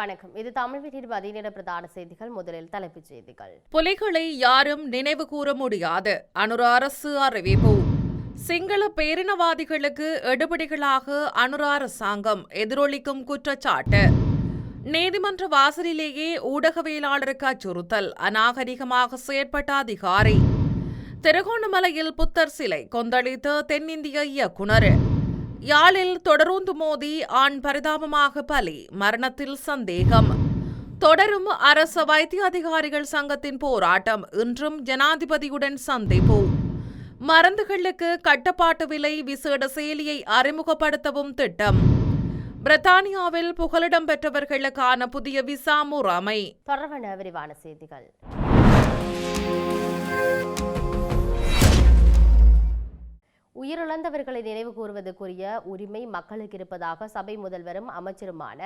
வணக்கம். இது தமிழ் வீட்டின் பதினேழு பிரதான செய்திகள். முதலில் தலைப்புச் செய்திகள். புலிகளை யாரும் நினைவு கூற முடியாது. அனுர அரசு அறிவிப்பு. சிங்கள பேரினவாதிகளுக்கு எடுபடிகளாக அனுர அரசாங்கம் எதிரொலிக்கும் குற்றச்சாட்டு. நீதிமன்ற வாசலிலேயே ஊடகவியலாளருக்கு அச்சுறுத்தல். அநாகரிகமாக செயற்பட்ட அதிகாரி. திருகோணமலையில் புத்தர் சிலை கொந்தளித்த தென்னிந்திய இயக்குனர். யாழில் தொடரூந்து மோதி ஆண் பரிதாபமாக பலி மரணத்தில் சந்தேகம். தொடரும் அரச வைத்திய அதிகாரிகள் சங்கத்தின் போராட்டம் இன்றும் ஜனாதிபதியுடன் சந்திப்பு. மருந்துகளுக்கு கட்டுப்பாட்டு விலை விசேட செயலியை அறிமுகப்படுத்தவும் திட்டம். பிரித்தானியாவில் புகலிடம் பெற்றவர்களுக்கான புதிய விசா முறைமை. தொடர்பான விரிவான செய்திகள். உயிரிழந்தவர்களை நினைவு கூறுவதற்குரிய உரிமை மக்களுக்கு இருப்பதாக சபை முதல்வரும் அமைச்சருமான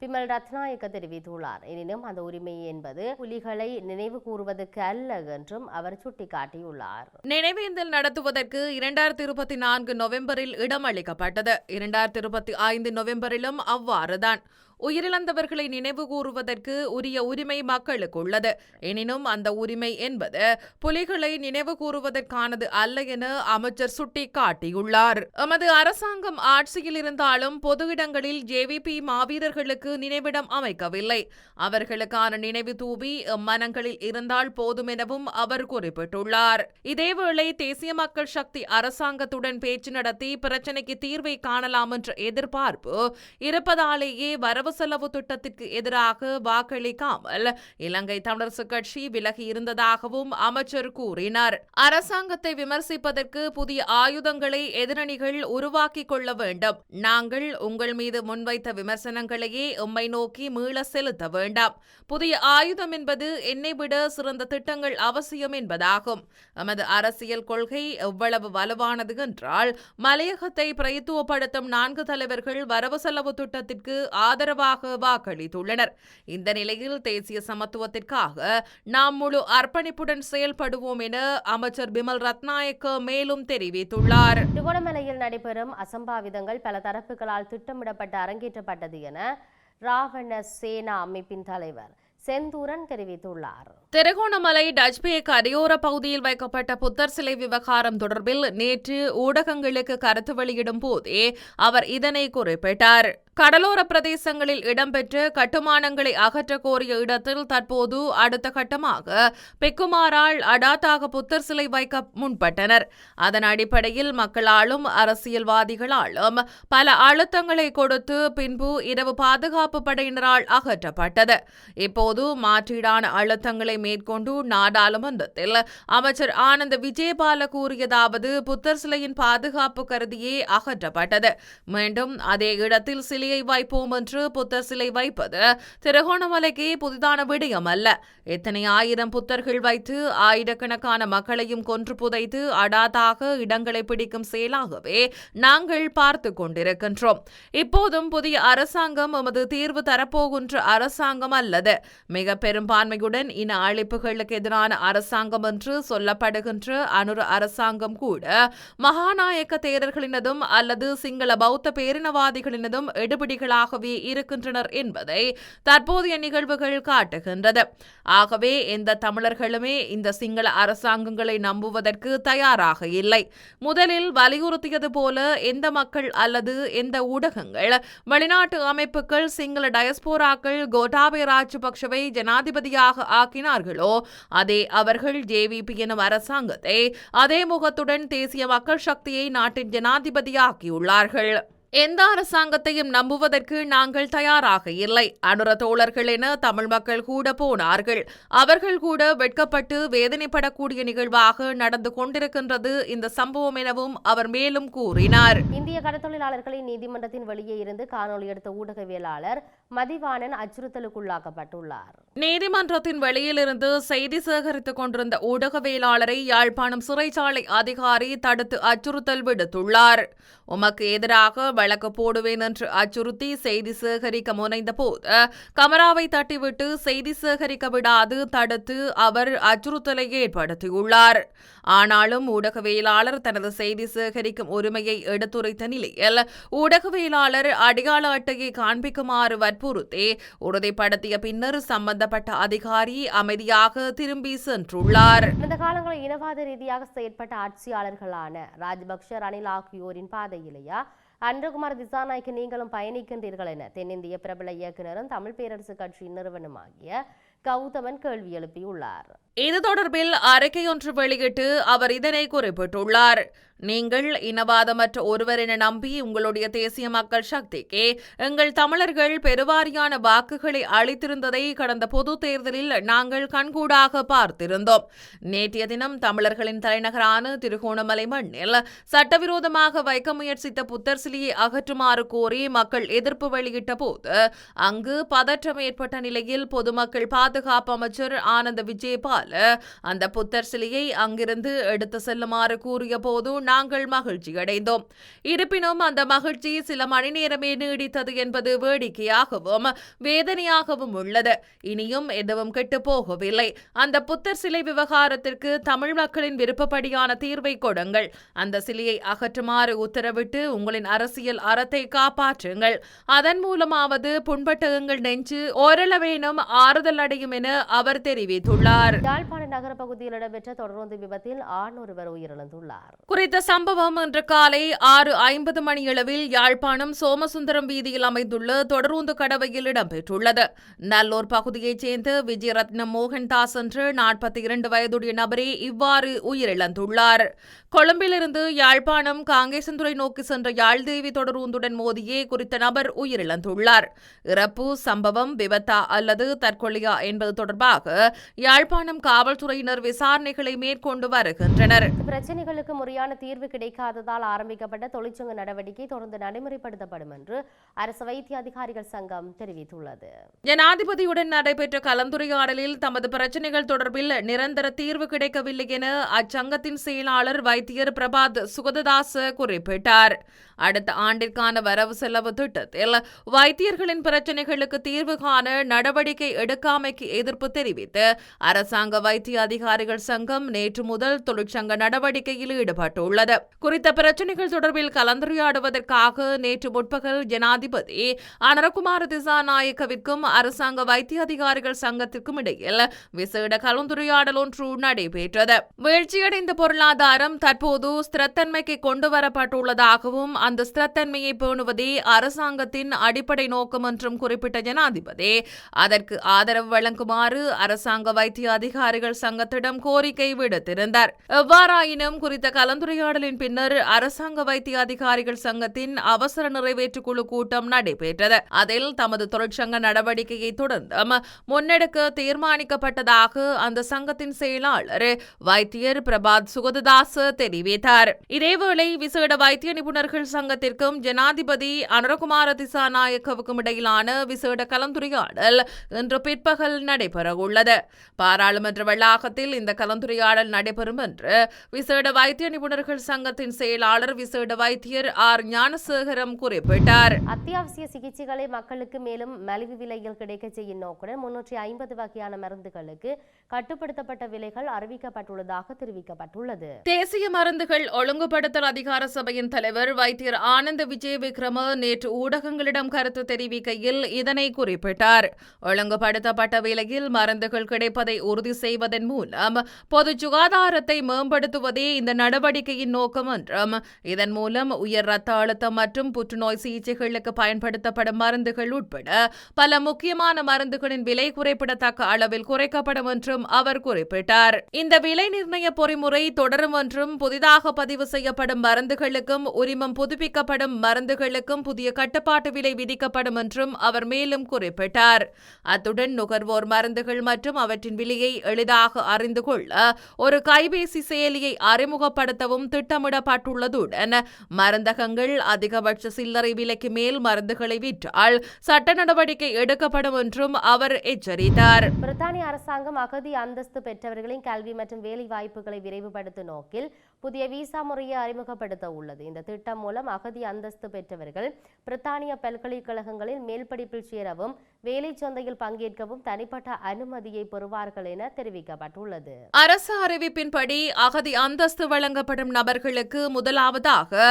பிமல் ரத்நாயக்க தெரிவித்துள்ளார். எனினும் அந்த உரிமை என்பது புலிகளை நினைவு கூறுவதற்கு அல்ல என்றும் அவர் சுட்டிக்காட்டியுள்ளார். நினைவேந்தல் நடத்துவதற்கு இரண்டாயிரத்தி இருபத்தி நான்கு நவம்பரில் இடம் அளிக்கப்பட்டது இரண்டாயிரத்தி இருபத்தி ஐந்து நவம்பரிலும் அவ்வாறுதான். உயிரிழந்தவர்களை நினைவு கூறுவதற்கு உரிய உரிமை மக்களுக்கு உள்ளது. எனினும் அந்த உரிமை என்பது புலிகளை நினைவு கூறுவதற்கானது அல்ல என அமைச்சர் சுட்டிக்காட்டியுள்ளார். எமது அரசாங்கம் ஆட்சியில் இருந்தாலும் பொது இடங்களில் ஜேவிபி மாவீரர்களுக்கு நினைவிடம் அமைக்கவில்லை. அவர்களுக்கான நினைவு தூவி மனங்களில் இருந்தால் போதும் எனவும் அவர் குறிப்பிட்டுள்ளார். இதேவேளை தேசிய மக்கள் சக்தி அரசாங்கத்துடன் பேச்சு நடத்தி பிரச்சினைக்கு தீர்வை காணலாம் என்ற எதிர்பார்ப்பு இருப்பதாலேயே வரவு வரவு செலவு திட்டத்திற்கு எதிராக வாக்களிக்காமல் இலங்கை தமிழரசு கட்சி விலகி இருந்ததாகவும் அமைச்சர் கூறினார். அரசாங்கத்தை விமர்சிப்பதற்கு புதிய ஆயுதங்களை எதிரணிகள் உருவாக்கிக் கொள்ள வேண்டும். நாங்கள் உங்கள் மீது முன்வைத்த விமர்சனங்களையே உம்மை நோக்கி மீள செலுத்த வேண்டாம். புதிய ஆயுதம் என்பது என்னை விட சிறந்த திட்டங்கள் அவசியம் என்பதாகும். எமது அரசியல் கொள்கை எவ்வளவு வலுவானது என்றால் மலையகத்தை பிரயத்துவப்படுத்தும் நான்கு தலைவர்கள் வரவு செலவு திட்டத்திற்கு ஆதரவு ஆதரவாக வாக்களித்துள்ளனர். இந்த நிலையில் தேசிய சமத்துவத்திற்காக நாம் முழு அர்ப்பணிப்புடன் செயல்படுவோம் என அமைச்சர் பிமல் ரத்நாயக்க மேலும் தெரிவித்துள்ளார். திருகோணமலையில் நடைபெறும் அசம்பாவிதங்கள் பல தரப்புகளால் திட்டமிடப்பட்டு அரங்கேற்றப்பட்டது என ராவண சேனா அமைப்பின் தலைவர் செந்தூரன் தெரிவித்துள்ளார். திருகோணமலை டச்பே கரையோர பகுதியில் வைக்கப்பட்ட புத்தர் சிலை விவகாரம் தொடர்பில் நேற்று ஊடகங்களுக்கு கருத்து வெளியிடும் போதே அவர் இதனை குறிப்பிட்டார். கடலோர பிரதேசங்களில் இடம்பெற்ற கட்டுமானங்களை அகற்ற கோரிய இடத்தில் தற்போது அடுத்த கட்டமாக பெக்குமாரால் அடாத்தாக புத்தர் சிலை வைக்க முன்பட்டனர் அதன் அடிப்படையில் மக்களாலும் அரசியல்வாதிகளாலும் பல அழுத்தங்களை கொடுத்து பின்பு இரவு பாதுகாப்பு படையினரால் அகற்றப்பட்டது. இப்போது மாற்றீடான அழுத்தங்களை மேற்கொண்டு நாடாளுமன்றத்தில் அமைச்சர் ஆனந்த் விஜயபால கூறியதாவது புத்தர் சிலையின் பாதுகாப்பு கருதியே அகற்றப்பட்டது. மீண்டும் அதே இடத்தில் சிலையை வைப்போம் என்று புத்தர் சிலை வைப்பது திருகோணமலைக்கு புதிதான விடயம் அல்ல. எத்தனை ஆயிரம் புத்தர்கள் வைத்து ஆயிரக்கணக்கான மக்களையும் கொன்று புதைத்து அடாதாக இடங்களை பிடிக்கும் செயலாகவே நாங்கள் பார்த்து கொண்டிருக்கின்றோம். இப்போதும் புதிய அரசாங்கம் எமது தீர்வு தரப்போகின்ற அரசாங்கம் அல்லது மிக பெரும்பான்மையுடன் இன அழிப்புகளுக்கு எதிரான அரசாங்கம் என்று சொல்லப்படுகின்ற அனுர அரசாங்கம் கூட மகாநாயக்க தேரர்களினதும் அல்லது சிங்கள பௌத்த பேரினவாதிகளினதும் எடு எடுபிடிகளாகவே இருக்கின்றனர் என்பதை தற்போதைய நிகழ்வுகள் காட்டுகின்றது. ஆகவே எந்த தமிழர்களுமே இந்த சிங்கள அரசாங்கங்களை நம்புவதற்கு தயாராக இல்லை. முதலில் வலியுறுத்தியது போல எந்த மக்கள் அல்லது எந்த ஊடகங்கள் வெளிநாட்டு அமைப்புகள் சிங்கள டயஸ்போராக்கள் கோட்டாபய ராஜபக்ஷவை ஜனாதிபதியாக ஆக்கினார்களோ அதே அவர்கள் ஜேவிபி எனும் அரசாங்கத்தை அதே முகத்துடன் தேசிய மக்கள் சக்தியை நாட்டின் ஜனாதிபதியாக்கியுள்ளார்கள். எந்த அரசாங்கத்தையும் நம்புவதற்கு நாங்கள் தயாராக இல்லை. அனுர தோழர்கள் என தமிழ் மக்கள் கூட போனார்கள். அவர்கள் கூட வெட்கப்பட்டு வேதனைப்படக்கூடிய நிகழ்வாக நடந்து கொண்டிருக்கின்றது இந்த சம்பவம் எனவும் அவர் மேலும் கூறினார். இந்திய கடத்தொழிலாளர்களின் நீதிமன்றத்தின் வெளியே இருந்து காணொலி எடுத்த ஊடகவியலாளர் மதிவாணன் அச்சுறுத்தலுக்குள்ளாக்கப்பட்டுள்ளார். நீதிமன்றத்தின் வெளியிலிருந்து செய்தி சேகரித்துக் கொண்டிருந்த ஊடகவியலாளரை யாழ்ப்பாணம் சிறைச்சாலை அதிகாரி தடுத்து அச்சுறுத்தல் விடுத்துள்ளார். உமக்கு எதிராக வழக்கு போடுவேன் என்று அச்சுறுத்தி செய்தி சேகரிக்க முனைந்த போது கமராவை தட்டிவிட்டு செய்தி சேகரிக்க விடாது தடுத்து அவர் அச்சுறுத்தலை ஏற்படுத்தியுள்ளார். ஆனாலும் ஊடகவியலாளர் தனது செய்தி சேகரிக்கும் உரிமையை எடுத்துரைத்த நிலையில் ஊடகவியலாளர் அடையாள அட்டையை காண்பிக்குமாறு வற்புறுத்தி உறுதிப்படுத்திய பின்னர் சம்பந்தப்பட்ட அதிகாரி அமைதியாக திரும்பி சென்றுள்ளார். கடந்த காலங்களில் இனவாத ரீதியாக செயற்பட்ட ஆட்சியாளர்களான ராஜபக்ஷ ரணில் ஆகியோரின் பாதையிலேயா? அன்றகுமார் திசாநாய்க்கு நீங்களும் பயணிக்கின்றீர்கள் என தென்னிந்திய பிரபல இயக்குனரும் தமிழ் பேரரசு கட்சியின் நிறுவனமாகிய கௌதமன் கேள்வி எழுப்பியுள்ளார். இது தொடர்பில் அறிக்கையொன்று வெளியிட்டு அவர் இதனை குறிப்பிட்டுள்ளார். நீங்கள் இனவாதமற்ற ஒருவர் என நம்பி உங்களுடைய தேசிய மக்கள் சக்திக்கு எங்கள் தமிழர்கள் பெருவாரியான வாக்குகளை அளித்திருந்ததை கடந்த பொது தேர்தலில் நாங்கள் கண்கூடாக பார்த்திருந்தோம். நேற்றைய தினம் தமிழர்களின் தலைநகரான திருகோணமலை மண்ணில் சட்டவிரோதமாக வைக்க முயற்சித்த புத்தர் சிலையை அகற்றுமாறு கோரி மக்கள் எதிர்ப்பு வெளியிட்ட போது அங்கு பதற்றம் ஏற்பட்ட நிலையில் பொதுமக்கள் பாதுகாப்பு அமைச்சர் ஆனந்த விஜயபால் அந்த புத்தர் சிலையை அங்கிருந்து எடுத்து செல்லுமாறு கூறிய போது நாங்கள் மகிழ்ச்சி அடைந்தோம் இருப்பினும் அந்த மகிழ்ச்சி சில மணி நேரமே நீடித்தது என்பது வேடிக்கையாகவும் வேதனையாகவும் உள்ளது. இனியும் எதுவும் கெட்டு போகவில்லை. அந்த புத்தர் சிலை விவகாரத்திற்கு தமிழ் மக்களின் விருப்பப்படியான தீர்வை கொடுங்கள். அந்த சிலையை அகற்றுமாறு உத்தரவிட்டு உங்களின் அரசியல் அறத்தை காப்பாற்றுங்கள். அதன் மூலமாவது புண்பட்டகங்கள் நெஞ்சு ஓரளவேனும் ஆறுதல் அடையும் என அவர் தெரிவித்துள்ளார். யாழ்ப்பாண நகர பகுதியில் இடம்பெற்ற தொடர்ந்து விபத்தில் ஆண் ஒருவர் உயிரிழந்துள்ளார். குறித்த சம்பவம் இன்று காலை ஆறு ஐம்பது மணியளவில் யாழ்ப்பாணம் சோமசுந்தரம் வீதியில் அமைந்துள்ள தொடரூந்து கடவையில் இடம்பெற்றுள்ளது. நல்லூர் பகுதியைச் சேர்ந்த விஜயரத்னம் மோகன்தாஸ் என்ற நாற்பத்தி இரண்டு வயதுடைய நபரே இவ்வாறு உயிரிழந்துள்ளார். கொழும்பிலிருந்து யாழ்ப்பாணம் காங்கேசந்துறை நோக்கி சென்ற யாழ்தேவி தொடரூந்துடன் மோதியே குறித்த நபர் உயிரிழந்துள்ளார். இறப்பு சம்பவம் விபத்தா அல்லது தற்கொலையா என்பது தொடர்பாக யாழ்ப்பாணம் காவல்துறையினர் விசாரணைகளை மேற்கொண்டு வருகின்றனர். பிரச்சனைகளுக்கு முறையான தீர்வு கிடைக்காததால் ஆரம்பிக்கப்பட்ட தொழிற்சங்க நடவடிக்கை தொடர்ந்து நடைமுறைப்படுத்தப்படும் என்று அரசு வைத்திய அதிகாரிகள் சங்கம் தெரிவித்துள்ளது. ஜனாதிபதியுடன் நடைபெற்ற கலந்துரையாடலில் தமது பிரச்சினைகள் தொடர்பில் நிரந்தர தீர்வு கிடைக்கவில்லை என அச்சங்கத்தின் செயலாளர் வைத்தியர் பிரபாத் சுகததாச குறிப்பிட்டார். அடுத்த ஆண்டிற்கான வரவு செலவு திட்டத்தில் வைத்தியர்களின் பிரச்சினைகளுக்கு தீர்வு காண நடவடிக்கை எடுக்காமைக்கு எதிர்ப்பு தெரிவித்து அரசாங்க வைத்திய அதிகாரிகள் சங்கம் நேற்று முதல் தொழிற்சங்க நடவடிக்கையில் ஈடுபட்டுள்ளது. குறித்த பிரச்சினைகள் தொடர்பில் கலந்துரையாடுவதற்காக நேற்று முற்பகல் ஜனாதிபதி அனரகுமார திசாநாயக்கவிற்கும் அரசாங்க வைத்திய அதிகாரிகள் சங்கத்திற்கும் இடையில் விசேட கலந்துரையாடல் ஒன்று நடைபெற்றது. வீழ்ச்சியடைந்த பொருளாதாரம் தற்போது ஸ்திரத்தன்மைக்கு கொண்டு வரப்பட்டுள்ளதாகவும் அந்த ஸ்திரத்தன்மையை பேணுவதே அரசாங்கத்தின் அடிப்படை நோக்கம் என்றும் குறிப்பிட்ட ஜனாதிபதி அதற்கு ஆதரவு வழங்குமாறு அரசாங்க வைத்திய அதிகாரி அதிகாரிகள் சங்கத்திடம் கோரிக்கை விடுத்திருந்தார். எவ்வாறாயினும் குறித்த கலந்துரையாடலின் பின்னர் அரசாங்க வைத்திய அதிகாரிகள் சங்கத்தின் அவசர நிறைவேற்று குழு கூட்டம் நடைபெற்றது. அதில் தமது தொழிற்சங்க நடவடிக்கையை தொடர்ந்து முன்னெடுக்க தீர்மானிக்கப்பட்டதாக அந்த சங்கத்தின் செயலாளர் வைத்தியர் பிரபாத் சுகததாஸ் தெரிவித்தார். இதேவேளை விசேட வைத்திய நிபுணர்கள் சங்கத்திற்கும் ஜனாதிபதி அனுரகுமார திசாநாயக்கவுக்கும் இடையிலான விசேட கலந்துரையாடல் இன்று பிற்பகல் நடைபெறவுள்ளது. பாராளுமன்ற வளாகத்தில் இந்த கலந்துரையாடல் நடைபெறும் என்று விசேட வைத்திய நிபுணர்கள் சங்கத்தின் செயலாளர் விசேட வைத்தியர் ஆர் ஞானசேகரம் குறிப்பிட்டார். அத்தியாவசிய சிகிச்சைகளை மக்களுக்கு மேலும் மலிவு விலையில் கிடைக்க செய்யும் நோக்குடன் முன்னூற்றி ஐம்பது வகையான மருந்துகளுக்கு கட்டுப்படுத்தப்பட்ட விலைகள் அறிவிக்கப்பட்டுள்ளதாக தெரிவிக்கப்பட்டுள்ளது. தேசிய மருந்துகள் ஒழுங்குபடுத்தல் அதிகார சபையின் தலைவர் வைத்தியர் ஆனந்த விஜய் விக்ரம நேற்று ஊடகங்களிடம் கருத்து தெரிவிக்கையில் இதனை குறிப்பிட்டார். ஒழுங்குபடுத்தப்பட்ட விலையில் மருந்துகள் கிடைப்பதை உறுதி செய்வதன் மூலம் பொது சுகாதாரத்தை மேம்படுத்துவதே இந்த நடவடிக்கையின் நோக்கம் என்றும் இதன் மூலம் உயர் ரத்த அழுத்தம் மற்றும் புற்றுநோய் சிகிச்சைகளுக்கு பயன்படுத்தப்படும் மருந்துகள் உட்பட பல முக்கியமான மருந்துகளின் விலை குறிப்பிடத்தக்க அளவில் குறைக்கப்படும் என்றும் அவர் குறிப்பிட்டார். இந்த விலை நிர்ணய பொறிமுறை தொடரும் என்றும் புதிதாக பதிவு செய்யப்படும் மருந்துகளுக்கும் உரிமம் புதுப்பிக்கப்படும் மருந்துகளுக்கும் புதிய கட்டுப்பாட்டு விலை விதிக்கப்படும் என்றும் அவர் மேலும் குறிப்பிட்டார். அத்துடன் நுகர்வோர் மருந்துகள் மற்றும் அவற்றின் விலையை எளிதாக அறிந்து கொள்ள ஒரு கைபேசி செயலியை அறிமுகப்படுத்தவும் திட்டமிடப்பட்டுள்ளதுடன் மருந்தகங்கள் அதிகபட்ச சில்லறை விலைக்கு மேல் மருந்துகளை விற்றால் சட்ட நடவடிக்கை எடுக்கப்படும் என்றும் அவர் எச்சரித்தார். பிரித்தானிய அரசாங்கம் அகதி அந்தஸ்து பெற்றவர்களின் கல்வி மற்றும் வேலை வாய்ப்புகளை விரைவுபடுத்தும் நோக்கில் புதிய விசா முறையை அறிமுகப்படுத்த உள்ளது. இந்த திட்டம் மூலம் அகதி அந்தஸ்து பெற்றவர்கள் பிரித்தானிய பல்கலைக்கழகங்களில் மேல் படிப்பில் சேரவும் வேலை சந்தையில் பங்கேற்கவும் தனிப்பட்ட அனுமதியை பெறுவார்கள் என தெரிவிக்கப்பட்டுள்ளது. அரசு அறிவிப்பின்படி அகதி அந்தஸ்து வழங்கப்படும் நபர்களுக்கு முதலாவதாக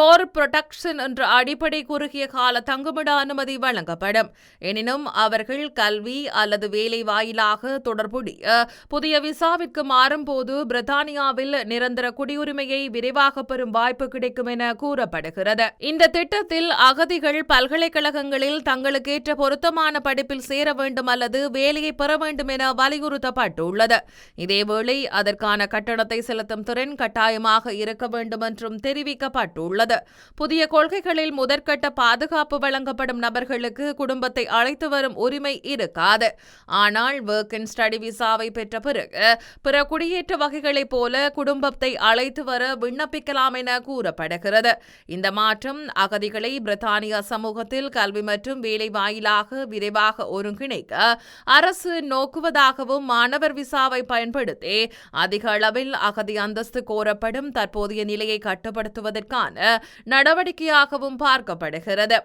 கோர் புரொடக்ஷன் என்ற அடிப்படை குறுகிய கால தங்குமிட அனுமதி வழங்கப்படும். எனினும் அவர்கள் கல்வி அல்லது வேலை வாயிலாக தொடர்புடைய புதிய விசாவிற்கு மாறும்போது பிரித்தானியாவில் நிரந்தர குடி குடியுரிமையை விரைவாக பெறும் வாய்ப்பு கிடைக்கும் என கூறப்படுகிறது. இந்த திட்டத்தில் அகதிகள் பல்கலைக்கழகங்களில் தங்களுக்கேற்ற பொருத்தமான படிப்பில் சேர வேண்டும் அல்லது வேலையை பெற வேண்டும் என வலியுறுத்தப்பட்டுள்ளது. இதேவேளை அதற்கான கட்டணத்தை செலுத்தும் திறன் கட்டாயமாக இருக்க வேண்டும் என்றும் தெரிவிக்கப்பட்டுள்ளது. புதிய கொள்கைகளில் முதற்கட்ட பாதுகாப்பு வழங்கப்படும் நபர்களுக்கு குடும்பத்தை அழைத்து வரும் உரிமை இருக்காது. ஆனால் ஒர்க் அண்ட் ஸ்டடி விசாவை பெற்ற பிறகு பிற குடியேற்ற வகைகளைப் போல குடும்பத்தை அழை அழைத்து வர விண்ணப்பிக்கலாம் என கூறப்படுகிறது. இந்த மாற்றம் அகதிகளை பிரித்தானியா சமூகத்தில் கல்வி மற்றும் வேலை வாயிலாக விரைவாக ஒருங்கிணைக்க அரசு நோக்குவதாகவும் மாணவர் விசாவை பயன்படுத்தி அதிக அளவில் அகதி அந்தஸ்து கோரப்படும் தற்போதைய நிலையை கட்டுப்படுத்துவதற்கான நடவடிக்கையாகவும் பார்க்கப்படுகிறது.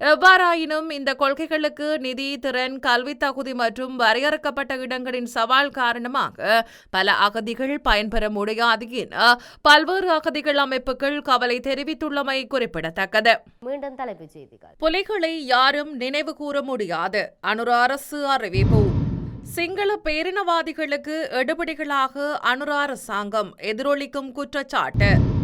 எவ்வாறாயினும் இந்த கொள்கைகளுக்கு நிதி திறன் கல்வி தகுதி மற்றும் வரையறுக்கப்பட்ட இடங்களின் சவால் காரணமாக பல அகதிகள் பயன்பெற முடியாது என பல்வேறு அகதிகள் அமைப்புகள் கவலை தெரிவித்துள்ளமை குறிப்பிடத்தக்கது. மீண்டும் தலைப்புச் செய்திகள். புலிகளை யாரும் நினைவு கூற முடியாது. அனுர அரசு அறிவிப்பு. சிங்கள பேரினவாதிகளுக்கு எடுபடிகளாக அனுர அரசாங்கம் எதிரொலிக்கும் குற்றச்சாட்டு.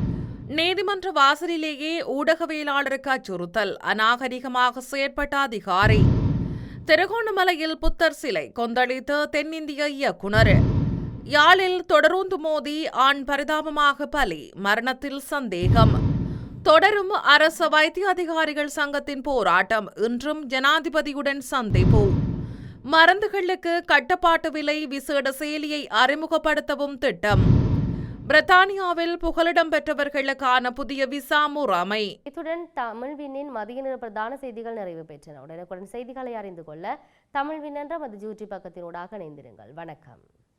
நீதிமன்ற வாசலிலேயே ஊடகவியலாளருக்கு அச்சுறுத்தல். அநாகரிகமாக செயற்பட்ட அதிகாரி. திருகோணமலையில் புத்தர் சிலை கொந்தளித்த தென்னிந்திய இயக்குனர். யாழில் தொடரூந்து மோதி ஆண் பரிதாபமாக பலி மரணத்தில் சந்தேகம். தொடரும் அரச வைத்திய அதிகாரிகள் சங்கத்தின் போராட்டம் இன்றும் ஜனாதிபதியுடன் சந்திப்பு. மருந்துகளுக்கு கட்டுப்பாட்டு விலை விசேட செயலியை அறிமுகப்படுத்தவும் திட்டம். பிரித்தானியாவில் புகலிடம் பெற்றவர்களுக்கான புதிய விசா முறைமை இத்துடன் தமிழ்வினின் மதிய நேர பிரதான செய்திகள் நிறைவு பெற்றன. உடனுக்குடன் செய்திகளை அறிந்து கொள்ள தமிழ்வின் என்ற மது ஜூட்டி பக்கத்தினூடாக இணைந்திருங்கள். வணக்கம்.